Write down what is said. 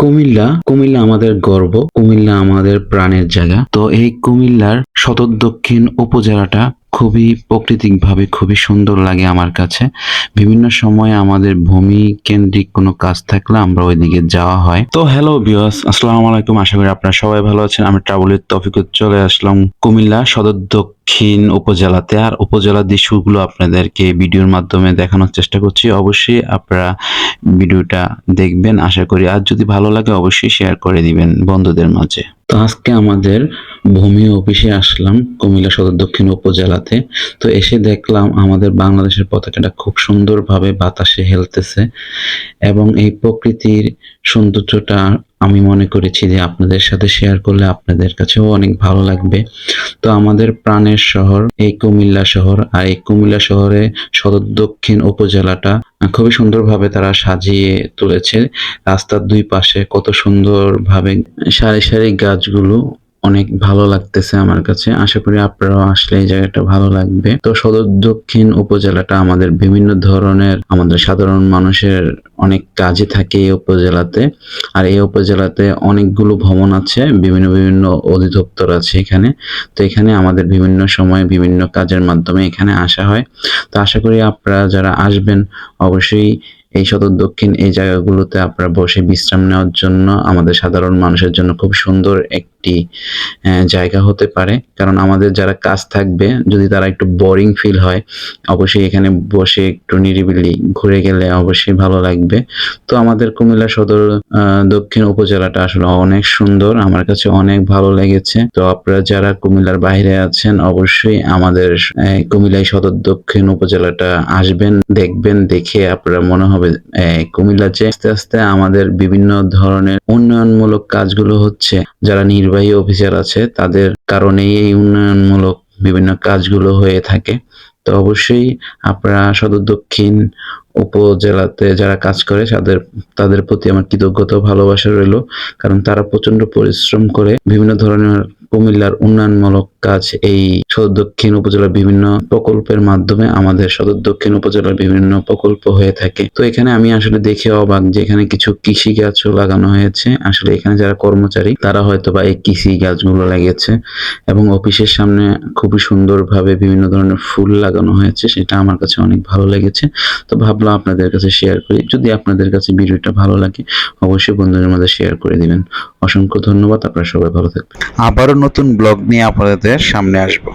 কুমিল্লা কুমিল্লা আমাদের গর্ব কুমিল্লা আমাদের প্রাণের জায়গা। তো এই কুমিল্লার সদর দক্ষিণ উপজেলাটা খুবই প্রাকৃতিকভাবে খুবই সুন্দর লাগে আমার কাছে। বিভিন্ন সময় আমাদের ভূমি কেন্দ্রিক কোনো কাজ থাকলে আমরা ওইদিকে যাওয়া হয়। তো হ্যালো বিয়স আসসালামু আলাইকুম। আশা করি আপনারা সবাই ভালো আছেন। আমি ট্রাভেলের তফিকুত চলে আসলাম কুমিল্লা সদর দক্ষিণ উপজেলাতে। আর উপজেলার দৃশ্যগুলো আপনাদেরকে ভিডিওর মাধ্যমে দেখানোর চেষ্টা করছি। অবশ্যই আপনারা ভিডিওটা দেখবেন। আশা করি আর যদি ভালো লাগে অবশ্যই শেয়ার করে দিবেন বন্ধুদের মাঝে। তো আজকে আমাদের ভূমি অফিসে আসলাম কুমিল্লা সদর দক্ষিণ উপজেলাতে। তো এসে দেখলাম আমাদের বাংলাদেশের পতাকাটা খুব সুন্দরভাবে বাতাসে হেলতেছে এবং এই প্রকৃতির সৌন্দর্যটা আমি মনে করেছি যে আপনাদের সাথে শেয়ার করলে আপনাদের কাছেও অনেক ভালো লাগবে। তো আমাদের প্রাণের শহর এই কুমিল্লা শহর, আর এই কুমিল্লা শহরে সদর দক্ষিণ উপজেলাটা খুবই সুন্দরভাবে তারা সাজিয়ে তুলেছে। রাস্তার দুই পাশে কত সুন্দরভাবে সারি সারি গাছগুলো অনেক ভালো লাগতেছে আমার কাছে। আশা করি আপনারাও আসলে এই জায়গাটা ভালো লাগবে। তো সদর দক্ষিণ উপজেলাটা আমাদের বিভিন্ন ধরনের আমাদের সাধারণ মানুষের অনেক কাজে থাকে এই উপজেলাতে। আর এই উপজেলাতে অনেকগুলো ভবন আছে, বিভিন্ন বিভিন্ন অধিদপ্তর আছে এখানে। তো এখানে আমাদের বিভিন্ন সময় বিভিন্ন কাজের মাধ্যমে এখানে আসা হয়। তো আশা করি আপনারা যারা আসবেন, অবশ্যই এই সদর দক্ষিণ এই জায়গাগুলোতে আপনারা বসে বিশ্রাম নেওয়ার জন্য আমাদের সাধারণ মানুষের জন্য খুব সুন্দর একটি জায়গা হতে পারে। কারণ আমাদের যারা কাজ থাকবে, যদি তারা একটু বোরিং ফিল হয়, অবশ্যই এখানে বসে একটু নিরিবিলি ঘুরে গেলে অবশ্যই ভালো লাগবে। তো আমাদের কুমিল্লা সদর দক্ষিণ উপজেলাটা আসলে অনেক সুন্দর, আমার কাছে অনেক ভালো লেগেছে। তো আপনারা যারা কুমিল্লার বাইরে আছেন, অবশ্যই আমাদের কুমিল্লা সদর দক্ষিণ উপজেলাটা আসবেন, দেখবেন, দেখে আপনারা মনে হবে আহ, কুমিল্লা যে আস্তে আস্তে আমাদের বিভিন্ন ধরনের উন্নয়নমূলক কাজগুলো হচ্ছে। যারা নির্বাহী অফিসার আছে তাদের কারণেই এই উন্নয়নমূলক বিভিন্ন কাজগুলো হয়ে থাকে। তো অবশ্যই আপনারা সদর দক্ষিণ উপজেলাতে যারা কাজ করে তাদের তাদের প্রতি আমার কৃতজ্ঞতা ভালোবাসা রইল। কারণ তারা প্রচণ্ড পরিশ্রম করে বিভিন্ন ধরনের কুমিল্লার উন্নয়নমূলক কাজ এই সদর দক্ষিণ উপজেলার বিভিন্ন প্রকল্পের মাধ্যমে আমাদের সদর দক্ষিণ উপজেলার বিভিন্ন প্রকল্প হয়ে থাকে। তো এখানে আমি আসলে দেখে অবাক যে এখানে কিছু কৃষি গাছও লাগানো হয়েছে। আসলে এখানে যারা কর্মচারী, তারা হয়তো বা এই কৃষি গাছগুলো লাগিয়েছে এবং অফিসের সামনে খুবই সুন্দরভাবে বিভিন্ন ধরনের ফুল লাগানো হয়েছে, সেটা আমার কাছে অনেক ভালো লেগেছে। তো ভাবলাম আপনাদের কাছে শেয়ার করি। যদি আপনাদের কাছে ভিডিওটা ভালো লাগে, অবশ্যই বন্ধুদের মধ্যে শেয়ার করে দিবেন। অসংখ্য ধন্যবাদ, আপনারা সবাই ভালো থাকবেন। আবারও নতুন ব্লগ নিয়ে আপনাদের সামনে আসব।